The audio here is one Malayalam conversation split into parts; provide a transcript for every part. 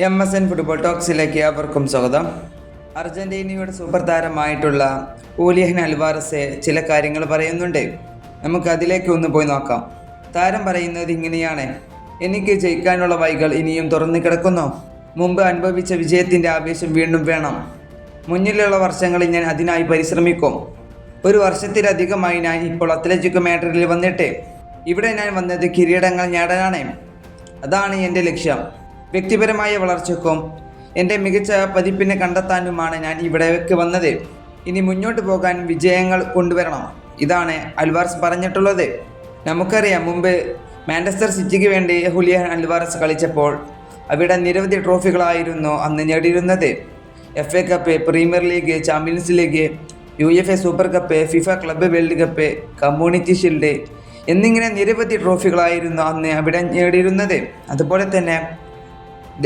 എം എസ് എൻ ഫുട്ബോൾ ടോക്സിലേക്ക് അവർക്കും സ്വാഗതം. അർജന്റീനയുടെ സൂപ്പർ താരമായിട്ടുള്ള ഊലിയഹൻ അൽവാറസ് ചില കാര്യങ്ങൾ പറയുന്നുണ്ട്. നമുക്ക് അതിലേക്ക് ഒന്ന് പോയി നോക്കാം. താരം പറയുന്നത് ഇങ്ങനെയാണ്. എനിക്ക് ജയിക്കാനുള്ള വൈകൾ ഇനിയും തുറന്നു കിടക്കുന്നു. മുമ്പ് അനുഭവിച്ച വിജയത്തിന്റെ ആവേശം വീണ്ടും വേണം. മുന്നിലുള്ള വർഷങ്ങളിൽ ഞാൻ അതിനായി പരിശ്രമിക്കും. ഒരു വർഷത്തിലധികമായി ഞാൻ ഇപ്പോൾ അത്ലറ്റിക് മാഡ്രിഡിൽ വന്നിട്ട്. ഇവിടെ ഞാൻ വന്നത് കിരീടങ്ങൾ നേടാനാണ്. അതാണ് എന്റെ ലക്ഷ്യം. വ്യക്തിപരമായ വളർച്ചയ്ക്കും എന്റെ മികച്ച പതിപ്പിനെ കണ്ടെത്താനുമാണ് ഞാൻ ഇവിടേക്ക് വന്നത്. ഇനി മുന്നോട്ട് പോകാൻ വിജയങ്ങൾ കൊണ്ടുവരണം. ഇതാണ് അൽവാർസ് പറഞ്ഞിട്ടുള്ളത്. നമുക്കറിയാം മുമ്പ് മാഞ്ചസ്റ്റർ സിറ്റിക്ക് വേണ്ടി ഹുലിയൻ അൽവാർസ് കളിച്ചപ്പോൾ അവിടെ നിരവധി ട്രോഫികളായിരുന്നു അന്ന് നേടിയിരുന്നത്. F A cup premier league champions league U F A super cup FIFA club world cup community shield എന്നിങ്ങനെ നിരവധി ട്രോഫികളായിരുന്നു അന്ന് അവിടെ നേടിയിരുന്നത്. അതുപോലെ തന്നെ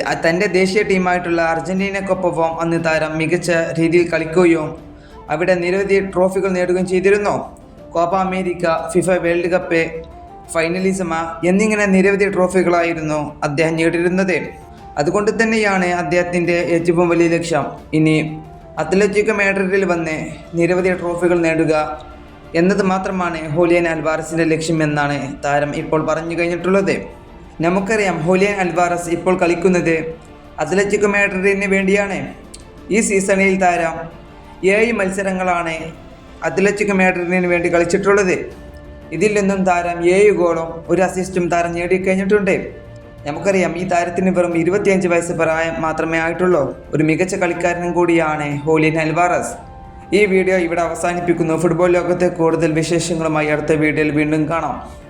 തന്റെ ദേശീയ ടീമായിട്ടുള്ള അർജന്റീനക്കൊപ്പം അന്ന് താരം മികച്ച രീതിയിൽ കളിക്കുകയും അവിടെ നിരവധി ട്രോഫികൾ നേടുകയും ചെയ്തിരുന്നു. Copa America FIFA world cup Finalissima എന്നിങ്ങനെ നിരവധി ട്രോഫികളായിരുന്നു അദ്ദേഹം നേടിയിരുന്നത്. അതുകൊണ്ട് തന്നെയാണ് അദ്ദേഹത്തിന്റെ ഏറ്റവും വലിയ ലക്ഷ്യം. ഇനി അത്ലറ്റിക് മേഡറിൽ വന്ന് നിരവധി ട്രോഫികൾ നേടുക എന്നത് മാത്രമാണ് ഹോലിയൻ അൽവാറസിന്റെ ലക്ഷ്യമെന്നാണ് താരം ഇപ്പോൾ പറഞ്ഞു കഴിഞ്ഞിട്ടുള്ളത്. നമുക്കറിയാം ഹോലിയൻ അൽവാറസ് ഇപ്പോൾ കളിക്കുന്നത് അത്ലറ്റിക് മാഡ്രിഡിന് വേണ്ടിയാണ്. ഈ സീസണിൽ താരം ഏഴ് മത്സരങ്ങളാണ് അത്ലറ്റിക് മാഡ്രിഡിന് വേണ്ടി കളിച്ചിട്ടുള്ളത്. ഇതിൽ നിന്നും താരം ഏഴ് ഗോളും ഒരു അസിസ്റ്റും താരം നേടിക്കഴിഞ്ഞിട്ടുണ്ട്. നമുക്കറിയാം ഈ താരത്തിന് വെറും ഇരുപത്തിയഞ്ച് വയസ്സ് പ്രായം മാത്രമേ ആയിട്ടുള്ളൂ. ഒരു മികച്ച കളിക്കാരനും കൂടിയാണ് ഹോലിയൻ അൽവാറസ്. ഈ വീഡിയോ ഇവിടെ അവസാനിപ്പിക്കുന്നു. ഫുട്ബോൾ ലോകത്തെ കൂടുതൽ വിശേഷങ്ങളുമായി അടുത്ത വീഡിയോയിൽ വീണ്ടും കാണാം.